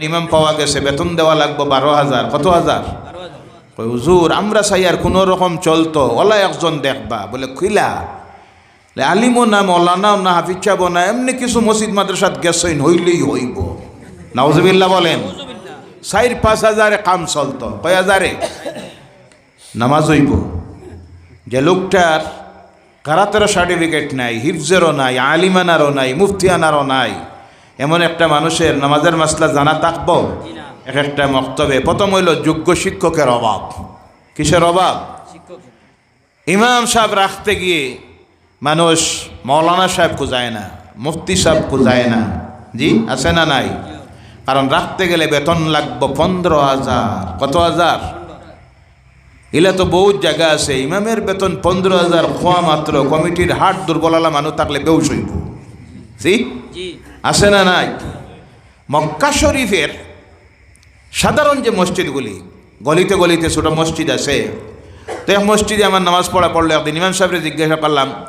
ইমাম পাওয়া গেছে, বেতন দেওয়া লাগবে বারো হাজার, কত হাজার? হুজুর, আমরা চাই আর কোনো রকম চলতো, ওলা একজন দেখবা, বলে খুইলা আলিমও না, মৌলানাও না হাফিজ সাহেব না, এমনি কিছু মসজিদ মাদ্রাসাত গেছইন হইলেই হইব। নাউজবিল্লা বলেন। চার, পাঁচ হাজারে কাম চলতো, কয় হাজারে? নামাজ হইব। যে লোকটার কারাতেরও সার্টিফিকেট নাই, হিফজেরও নাই, আলিমানারও নাই, মুফতিয়ানারও নাই এমন একটা মানুষের নামাজের মাসলা জানা থাকব, এক একটা মক্তবে। প্রথম হইল যোগ্য শিক্ষকের অভাব। কিসের অভাব? ইমাম সাহেব রাখতে গিয়ে মানুষ মৌলানা সাহেব খুঁজায় না, মুফতি সাহেব খুঁজায় না। জি, আছে না নাই? কারণ রাখতে গেলে বেতন লাগবো পনেরো হাজার। কত হাজার? এলা তো বহুত জায়গা আছে, ইমামের বেতন পনেরো হাজার খোয়া মাত্র, কমিটির হাট দুর্বলালা মানুষ থাকলে বেউস হইব। আছে না নাই? মক্কা শরীফের সাধারণ যে মসজিদগুলি, গলিতে গলিতে ছোটো মসজিদ আছে, তো এক মসজিদে আমার নামাজ পড়া পড়লে। একদিন ইমাম সাহেবরে জিজ্ঞাসা করলাম,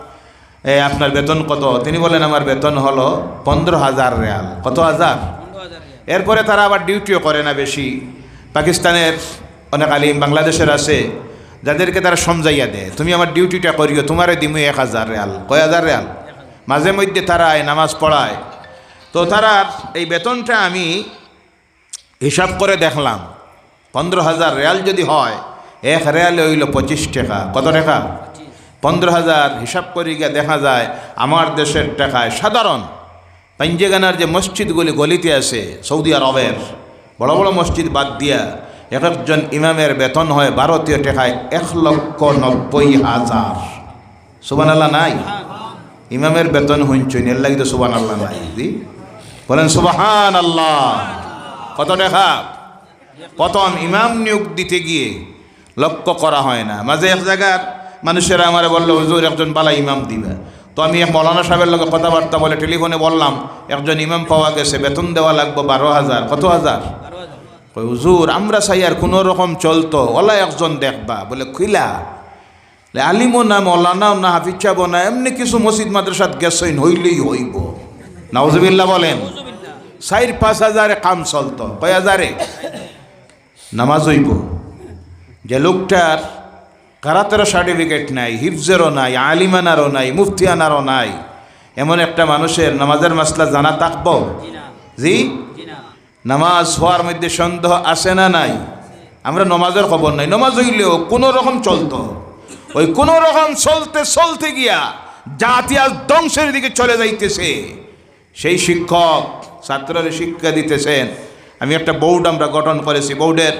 এ, আপনার বেতন কত? তিনি বলেন আমার বেতন হলো পনেরো হাজার রেয়াল। কত হাজার? এরপরে তারা আবার ডিউটিও করে না বেশি। পাকিস্তানের অনেক আলিম বাংলাদেশের আছে, যাদেরকে তারা সমজাইয়া দেয়, তুমি আমার ডিউটিটা করিও, তোমারে দিমু এক হাজার রেয়াল। কয় হাজার রেয়াল? মাঝে মধ্যে তারা নামাজ পড়ায় তো তারা এই বেতনটা আমি হিসাব করে দেখলাম। পনেরো হাজার রেয়াল যদি হয়, এক রেয়ালে হইল পঁচিশ টাকা। কত টাকা? পনেরো হাজার। হিসাব করে গিয়ে দেখা যায়, আমার দেশের টাকায় সাধারণ পাঞ্জেগানার যে মসজিদগুলি গলিতে আছে, সৌদি আরবের, বড় বড় মসজিদ বাদ দিয়া এক একজন ইমামের বেতন হয় ভারতীয় টাকায় এক লক্ষ নব্বই হাজার। সুবান আল্লাহ নাই? ইমামের বেতন হুঁচুন এর লাগি তো সুবান আল্লাহ নাই বলেন সুবাহান আল্লাহ কত টাকা? প্রথম ইমাম নিয়োগ দিতে গিয়ে লক্ষ্য করা হয় না। মাঝে এক জায়গার মানুষেরা আমার বলল, হুজুর, একজন বালা ইমাম দিবে। তো আমি এক মৌলানা সাহেবের লগে কথাবার্তা বলে টেলিফোনে বললাম, একজন ইমাম পাওয়া গেছে, বেতন দেওয়া লাগবে বারো হাজার। কত হাজার? হুজুর, আমরা চাই আর কোনো রকম চলতো, ওলা একজন দেখবা। বলে খুইলা আলিমও না, মৌলানাও না, হাফিজ না, এমনি কিছু মসজিদ মাদ্রাসাত গেছইন হইলেই হইব। নাউজবিল্লা বলেন। চার পাঁচ হাজারে কাম চলতো, কয় হাজারে নামাজ হইব। যে লোকটার কারাতেরও সার্টিফিকেট নাই, হিফজেরও নাই, আলিমানারও নাই, মুফতিয়ানারও নাই, এমন একটা মানুষের নামাজের মাসলা জানা থাকব? জি? নামাজ হওয়ার মধ্যে সন্দেহ আসে না নাই? আমরা নমাজের খবর নাই। নমাজ হইলেও কোনো রকম চলতো। ওই কোনো রকম চলতে চলতে গিয়া জাতি আজ ধ্বংসের দিকে চলে যাইতেছে। সেই শিক্ষক ছাত্ররা শিক্ষা দিতেছেন। আমি একটা বোর্ড আমরা গঠন করেছি, বোর্ডের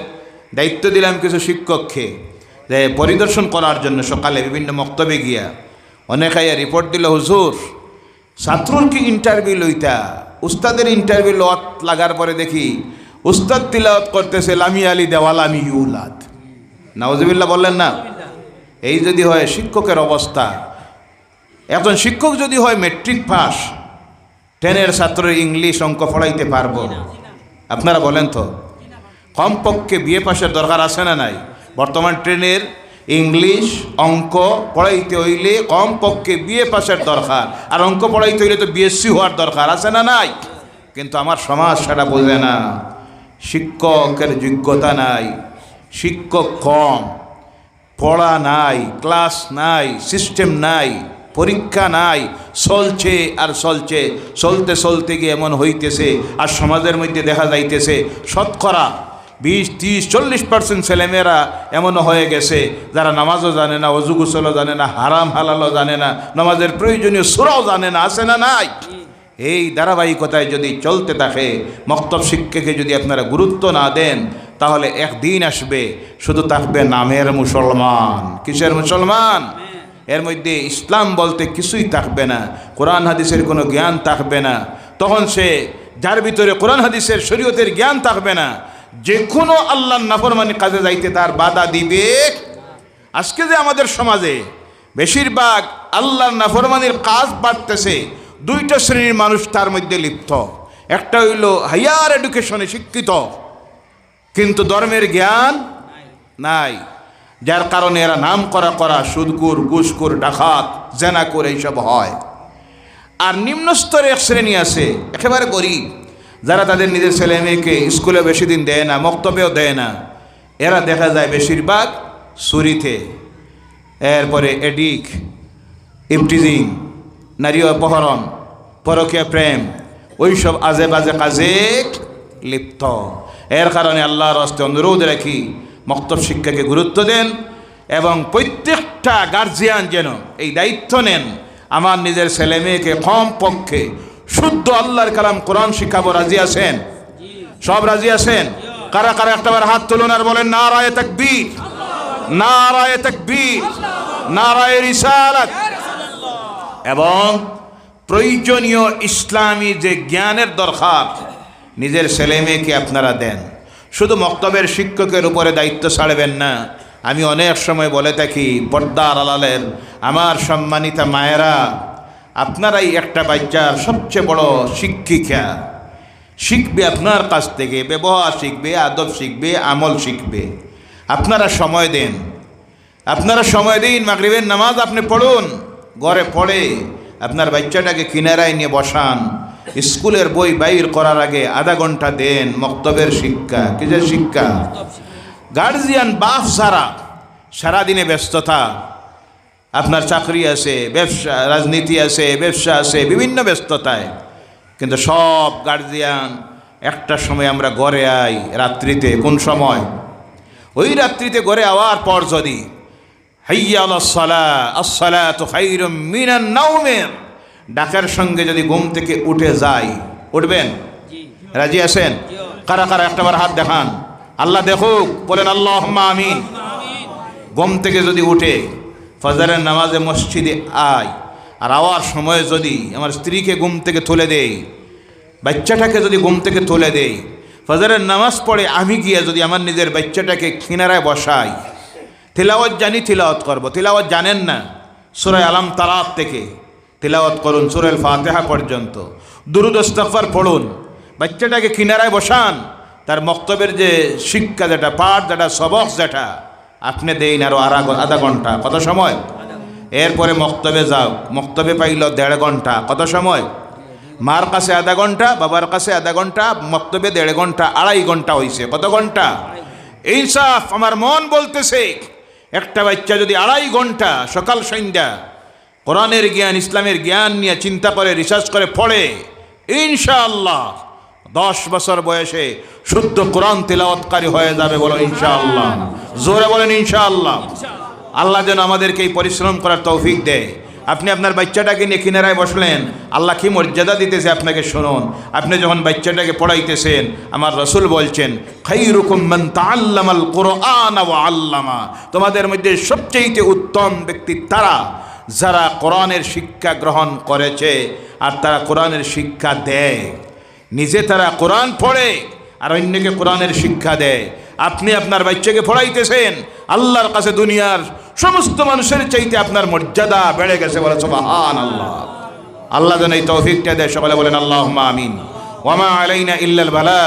দায়িত্ব দিলাম কিছু শিক্ষককে যে পরিদর্শন করার জন্য সকালে বিভিন্ন মক্তবে গিয়া অনেক আইয়া রিপোর্ট দিল, হুজুর, ছাত্রর কি ইন্টারভিউ লইতা? উস্তাদের ইন্টারভিউ লত লাগার পরে দেখি, উস্তাদ তিলাওয়াত করতেছে লামি আলী দেওয়াল আমি ইউলাদ। নাওজবিল্লা বললেন, না, এই যদি হয় শিক্ষকের অবস্থা, একজন শিক্ষক যদি হয় মেট্রিক পাস টেনের ছাত্র ইংলিশ অঙ্ক পড়াইতে পারব। আপনারা বলেন তো, কমপক্ষে বিয়ে পাশের দরকার আছে না নাই? বর্তমান ট্রেনের ইংলিশ অঙ্ক পড়াইতে হইলে কমপক্ষে বিয়ে পাশের দরকার। আর অঙ্ক পড়াইতে হইলে তো বিএসসি হওয়ার দরকার আছে না নাই? কিন্তু আমার সমাজ সেটা বোঝে না। শিক্ষকের যোগ্যতা নাই, শিক্ষক কম, পড়া নাই, ক্লাস নাই, সিস্টেম নাই। পরীক্ষা নাই, চলছে আর চলছে, চলতে চলতে গিয়ে এমন হইতেছে আর সমাজের মধ্যে দেখা যাইতেছে, শতকরা বিশ, তিরিশ, চল্লিশ পার্সেন্ট ছেলেমেয়েরা এমনও হয়ে গেছে, যারা নামাজও জানে না, অজু গুসলও জানে না, হারাম হালালও জানে না, নামাজের প্রয়োজনীয় সুরাও জানে না, আছে না নাই? এই ধারাবাহিকতায় যদি চলতে থাকে, মক্তব শিক্ষাকে যদি আপনারা গুরুত্ব না দেন, তাহলে একদিন আসবে, শুধু থাকবে নামের মুসলমান। কিসের মুসলমান? এর মধ্যে ইসলাম বলতে কিছুই থাকবে না, কোরআন হাদিসের কোনো জ্ঞান থাকবে না। তখন সে, যার ভিতরে কোরআন হাদিসের শরীয়তের জ্ঞান থাকবে না যে কোনো আল্লাহর নাফরমানি কাজে যাইতে তার বাধা দিবে। আজকে যে আমাদের সমাজে বেশিরভাগ আল্লাহর নাফরমানির কাজ বাড়তেছে, দুইটা শ্রেণির মানুষ তার মধ্যে লিপ্ত। একটা হইল হাইয়ার এডুকেশনে শিক্ষিত, কিন্তু ধর্মের জ্ঞান নাই। যার কারণে এরা নাম করা করা সুদকুর, ঘুষকুর, ডাকাত, জেনাকুর এইসব হয়। আর নিম্ন স্তরে এক শ্রেণি আছে, একেবারে গরিব। যারা তাদের নিজের ছেলে মেয়েকে স্কুলে বেশি দিন দেয় না, মক্তবেও দেয় না, এরা দেখা যায় বেশিরভাগ সুরিতে এরপরে এডিক ইপটিজিং নারী অপহরণ, পরকীয় প্রেম, ওইসব আজে বাজে কাজে লিপ্ত। এর কারণে আল্লাহর হস্তে অনুরোধ রাখি মক্তব শিক্ষাকে গুরুত্ব দেন এবং প্রত্যেকটা গার্জিয়ান যেন এই দায়িত্ব নেন, আমার নিজের ছেলে মেয়েকে কম পক্ষে শুদ্ধ আল্লাহর কালাম কোরআন শিখাবো, রাজি আছেন? সব রাজি আছেন? কারা কারা একটা একটাবার হাত তুলুন আর বলেন, নারায় তাকবীর নারায় তাকবীর, নারায় রিসালাত। এবং প্রয়োজনীয় ইসলামী যে জ্ঞানের দরকার, নিজের ছেলে মেয়েকে আপনারা দেন। শুধু মক্তবের শিক্ষকের উপরে দায়িত্ব ছাড়বেন না। আমি অনেক সময় বলে থাকি, পর্দার আলালের আমার সম্মানিতা মায়েরা, আপনারাই একটা বাচ্চার সবচেয়ে বড় শিক্ষিকা। শিখবে আপনার কাছ থেকে, ব্যবহার শিখবে, আদব শিখবে, আমল শিখবে। আপনারা সময় দেন। আপনারা সময় দিন, মাগরিবের নামাজ আপনি পড়ুন, ঘরে পড়ে আপনার বাচ্চাটাকে কিনারায় নিয়ে বসান। স্কুলের বই বাইর করার আগে আধা ঘণ্টা দেন মক্তবের শিক্ষা। কিসের শিক্ষা? গার্জিয়ান বাপ সারা সারাদিনে ব্যস্ততা। আপনার চাকরি আছে, ব্যবসা, রাজনীতি আছে, ব্যবসা আছে, বিভিন্ন ব্যস্ততায়। কিন্তু সব গার্জিয়ান একটা সময় আমরা ঘরে আই রাত্রিতে। কোন সময়? ওই রাত্রিতে ঘরে আওয়ার পর যদি হাইয়া আলাসলা আসলা তো খাইরম মিনান নাউমের ডাকার সঙ্গে যদি ঘুম থেকে উঠে যায় উঠবেন? রাজি আছেন? কারা কারা একটাবার হাত দেখান। আল্লাহ দেখুক বলেন আল্লাহ আমিন। ঘুম থেকে যদি উঠে ফজরের নামাজে মসজিদে আয় আর আওয়ার সময় যদি আমার স্ত্রীকে ঘুম থেকে তুলে দেই বাচ্চাটাকে যদি ঘুম থেকে তুলে দেই ফজরের নামাজ পড়ে আমি গিয়ে যদি আমার নিজের বাচ্চাটাকে কিনারায় বসাই তিলাওয়াত জানি তিলাওয়াত করব। তিলাওয়াত জানেন না? সুরায় আলাম তালাত থেকে। তিলাওয়াত করুন, সুরেল ফাতেহা পর্যন্ত। দুরুদ ইস্তগফার পড়ুন। বাচ্চাটাকে কিনারায় বসান। তার মক্তবের যে শিক্ষা যেটা, পাঠ যেটা, সবক যেটা, আপনি দেইন আরও আড়া আধা ঘণ্টা। কত সময়? এরপরে মক্তবে যাও। মক্তবে পাইল দেড় ঘণ্টা। কত সময়? মার কাছে আধা ঘণ্টা, বাবার কাছে আধা ঘণ্টা, মক্তবে দেড় ঘণ্টা, আড়াই ঘণ্টা হয়েছে কত ঘণ্টা? ইনসাফ, আমার মন বলতেছে। একটা বাচ্চা যদি আড়াই ঘণ্টা সকাল সন্ধ্যা কোরআনের জ্ঞান, ইসলামের জ্ঞান নিয়ে চিন্তা করে রিসার্চ করে, পড়ে, ইনশাআল্লাহ দশ বছর বয়সে শুদ্ধ কোরআন তেলাওয়াতকারী হয়ে যাবে বলো ইনশাআল্লাহ। জোরে বলেন ইনশাআল্লাহ। আল্লাহ যেন আমাদেরকে এই পরিশ্রম করার তৌফিক দেয় আপনি আপনার বাচ্চাটাকে নিয়ে কিনারায় বসলেন, আল্লাহ কি মর্যাদা দিতেছে আপনাকে শুনুন। আপনি যখন বাচ্চাটাকে পড়াইতেছেন, আমার রসুল বলছেন কোরআন আল্লামা। তোমাদের মধ্যে সবচেয়ে উত্তম ব্যক্তি তারা। যারা কোরআনের শিক্ষা গ্রহণ করেছে আর তারা কোরআনের শিক্ষা দেয়। নিজে তারা কোরআন পড়ে আর অন্যকে কোরআনের শিক্ষা দেয়। আপনি আপনার বাচ্চাকে পড়াইতেছেন, আল্লাহর কাছে দুনিয়ার সমস্ত মানুষের চাইতে আপনার মর্যাদা বেড়ে গেছে বলে সুবহান আল্লাহ আল্লাহ যেন এই তৌফিকটা দেয়, সকালে বলেন আল্লাহ আমিন। ওয়ামা আলাইনা ইল্লাল বালা